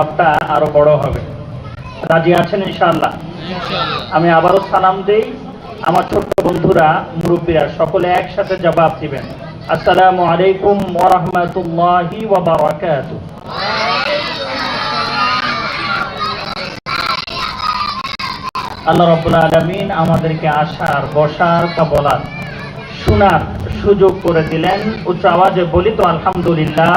সবটা আরও বড় হবে। রাজি আছেন ইনশাআল্লাহ? আমি আবারও সালাম দেই। আমার ছোট্ট বন্ধুরা মুরব্বীরা সকলে একসাথে জবাব দিবেন। আসসালামু আলাইকুম ওয়া রাহমাতুল্লাহি ওয়া বারাকাতুহু আল্লাহ রাব্বুল আলামিন আমাদেরকে আসার বসার তা বলার শোনার সুযোগ করে দিলেন। উচ্চ আওয়াজে বলি তো আলহামদুলিল্লাহ।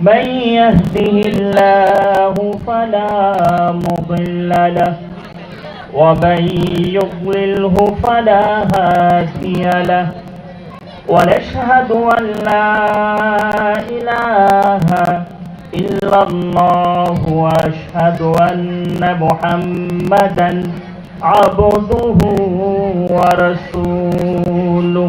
من يهده الله فلا مضل له ومن يضلله فلا هادي له. ونشهد أن لا إله إلا الله وأشهد أن محمدا عبده ورسوله.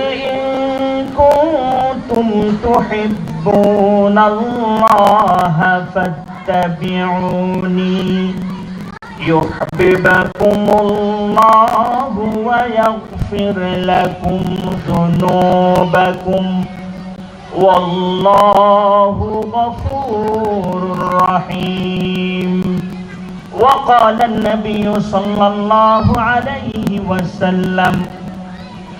كنتم تحبون الله فاتبعوني. يحببكم الله ويغفر لكم ذنوبكم. والله غفور رحيم. وقال النبي صلى الله عليه وسلم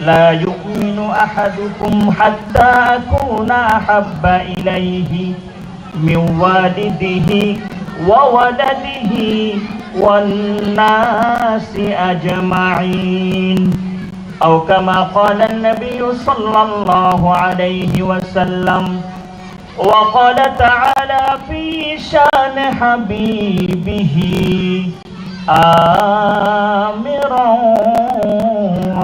لا يؤمن أحدكم حتى أكون أحب إليه من والده وولده والناس أجمعين. أو كما قال النبي صلى الله عليه وسلم وقال تعالى في شان حبيبه آمرا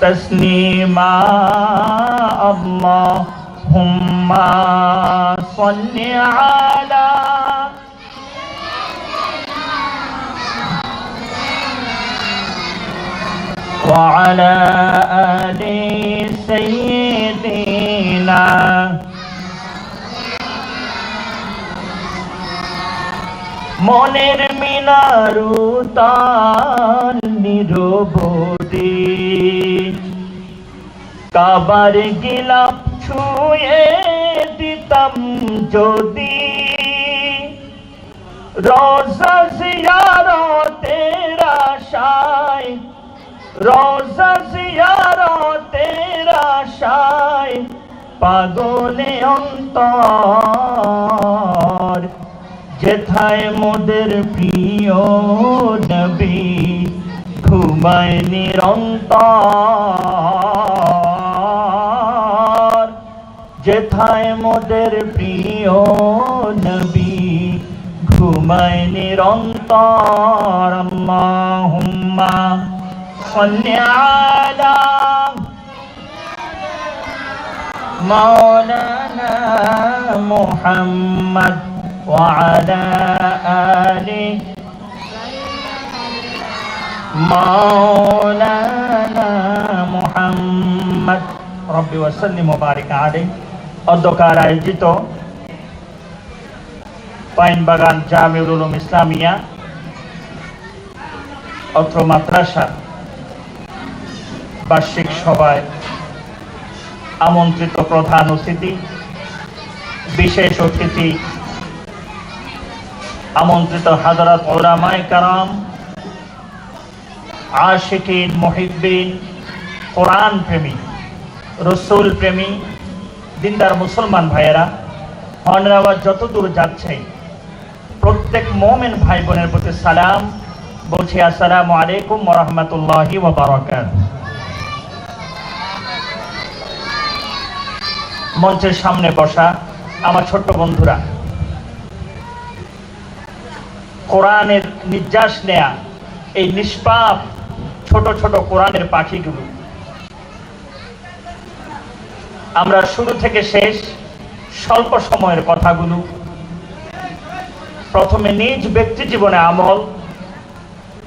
تسليما اللهم صل على وعلى آل سيدنا মনের মিনারু তান নিরবধি কাবার গিলাপ ছুঁয়ে দিতাম যদি। আশায় পাগলে অন্তর। যেথায় মোদের প্রিয় নবী ঘুমায় নিরন্তর। যেথায় মোদের প্রিয় নবী, ঘুমায় নিরন্তর আল্লাহুম্মা সাল্লি আলা মাওলানা মুহাম্মদ ওয়া আলা আলি মাওলানা মুহাম্মদ। রব্বি ওয়া সাল্লিম আলাইহি। অধ্যকার আয়োজিত পাইন বাগান জামিউল উলুম ইসলামিয়া অত্র মাদ্রাসা বার্ষিক সভায় আমন্ত্রিত প্রধান অতিথি, বিশেষ অতিথি, আমন্ত্রিত হাজারাত ওলামায় কারাম, আশিকিন মহিবিন কোরআন প্রেমী, রসুল প্রেমী দিনদার মুসলমান ভাইয়েরা, হর্নের আওয়াজ যত দূর যাচ্ছে, প্রত্যেক মোমেন ভাই বোনের প্রতি সালাম, বলছি আসসালামু আলাইকুম ওরহমতুল্লাহি ওবরাকাত মঞ্চের সামনে বসা আমার ছোট্ট বন্ধুরা, কোরআনের নির্যাস নেয়া এই নিষ্পাপ ছোট ছোট কোরআনের পাখিগুলো আমরা শুরু থেকে শেষ স্বল্প সময়ের কথাগুলো। প্রথমে নিজ ব্যক্তি জীবনে আমল,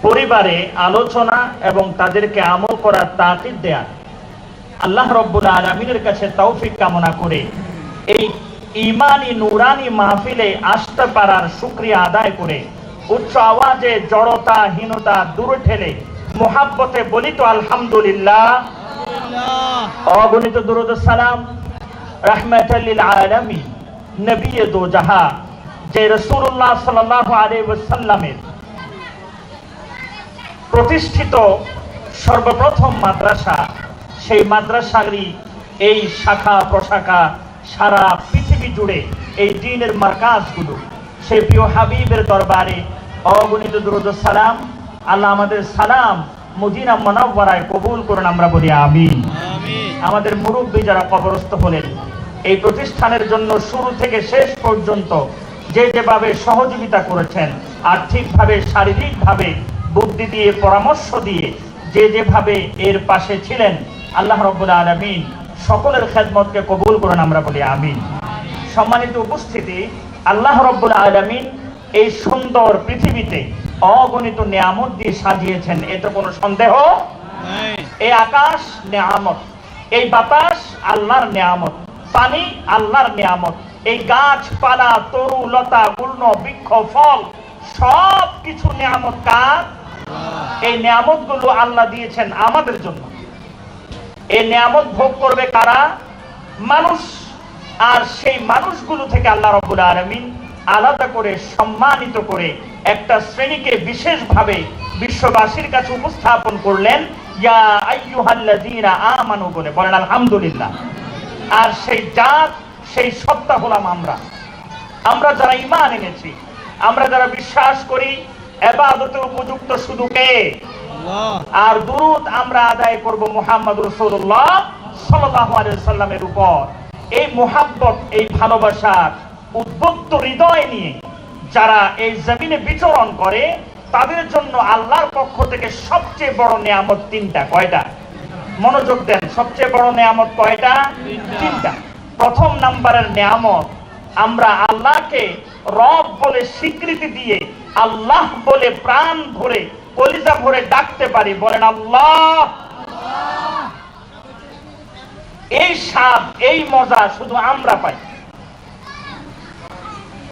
পরিবারে আলোচনা এবং তাদেরকে আমল করার তাকিদ দেয়া। আল্লাহ রব্বুল আলমিনের কাছে তৌফিক কামনা করে এই ইমানি নুরানি মাহফিলে আসতে পারার শুক্রিয়া আদায় করে উচ্চ আওয়াজে জড়তা হীনতা দূর ঠেলে মোহাব্বতে বলিত আলহামদুলিল্লাহ অগণিত দুরুদ সালাম রহমতুল্লিল আলমী নবী দো জাহা, যে রসুল্লাহ সাল্লাহ আলাইহি ওয়াসাল্লামের প্রতিষ্ঠিত সর্বপ্রথম মাদ্রাসা, সেই মাদ্রাসারই এই শাখা প্রশাখা সারা পৃথিবী জুড়ে এই দিনের মার্কাজগুলো। সেই প্রিয় হাবিবের দরবারে অগণিত দুরুদ সালাম, আল্লাহ আমাদের সালাম মদিনা মনাব্বরায় কবুল করুন আমরা বলি আমিন। আমাদের মুরব্বী যারা কবরস্থ হলেন এই প্রতিষ্ঠানের জন্য শুরু থেকে শেষ পর্যন্ত যে যেভাবে সহযোগিতা করেছেন আর্থিকভাবে শারীরিকভাবে বুদ্ধি দিয়ে পরামর্শ দিয়ে যে যেভাবে এর পাশে ছিলেন আল্লাহ রব্বুল আলমিন সকলের খেদমতকে কবুল করেন আমরা বলি আমিন। সম্মানিত উপস্থিতি আল্লাহ রব্বুল আলমিন এই সুন্দর পৃথিবীতে অগণিত নিয়ামত দিয়ে সাজিয়েছেন এতে কোনো সন্দেহ এই আকাশ নেয়ামত এই বাতাস আল্লাহর নেয়ামত পানি আল্লাহর নেয়ামত এই গাছপালা তরু লতা পূর্ণ বৃক্ষ ফল সব কিছু নেয়ামত কার? এই নিয়ামতগুলো আল্লাহ দিয়েছেন আমাদের জন্য। এই নিয়ামত ভোগ করবে কারা? মানুষ। আর সেই মানুষগুলো থেকে আল্লাহ রবুল আলমিন আলাদা করে সম্মানিত করে একটা শ্রেণীকে বিশেষভাবে বিশ্ববাসীর কাছে উপস্থাপন করলেন আমানু বলে বলেন আলহামদুলিল্লাহ। আর সেই জাত সেই সত্তা হলাম আমরা। আমরা যারা ইমান এনেছি আমরা যারা বিশ্বাস করি এবাদতে উপযুক্ত শুধু কে? আর দুরুদ আমরা আদায় করব মোহাম্মদ রসুল্লাহ সাল্লাহ সাল্লামের উপর। এই মোহাব্বত এই ভালোবাসার উদ্বুদ্ধ হৃদয় নিয়ে যারা এই জমিনে বিচরণ করে, তাদের জন্য আল্লাহর পক্ষ থেকে সবচেয়ে বড় নিয়ামত তিনটা। কয়টা? মনোযোগ দেন। সবচেয়ে বড় নিয়ামত কয়টা? তিনটা। প্রথম নাম্বারের নিয়ামত, আমরা আল্লাহকে রব বলে স্বীকৃতি দিয়ে আল্লাহ বলে প্রাণ ভরে কলিজা ভরে ডাকতে পারি। বলেন আল্লাহ। এই স্বাদ, এই মজা শুধু আমরা পাই।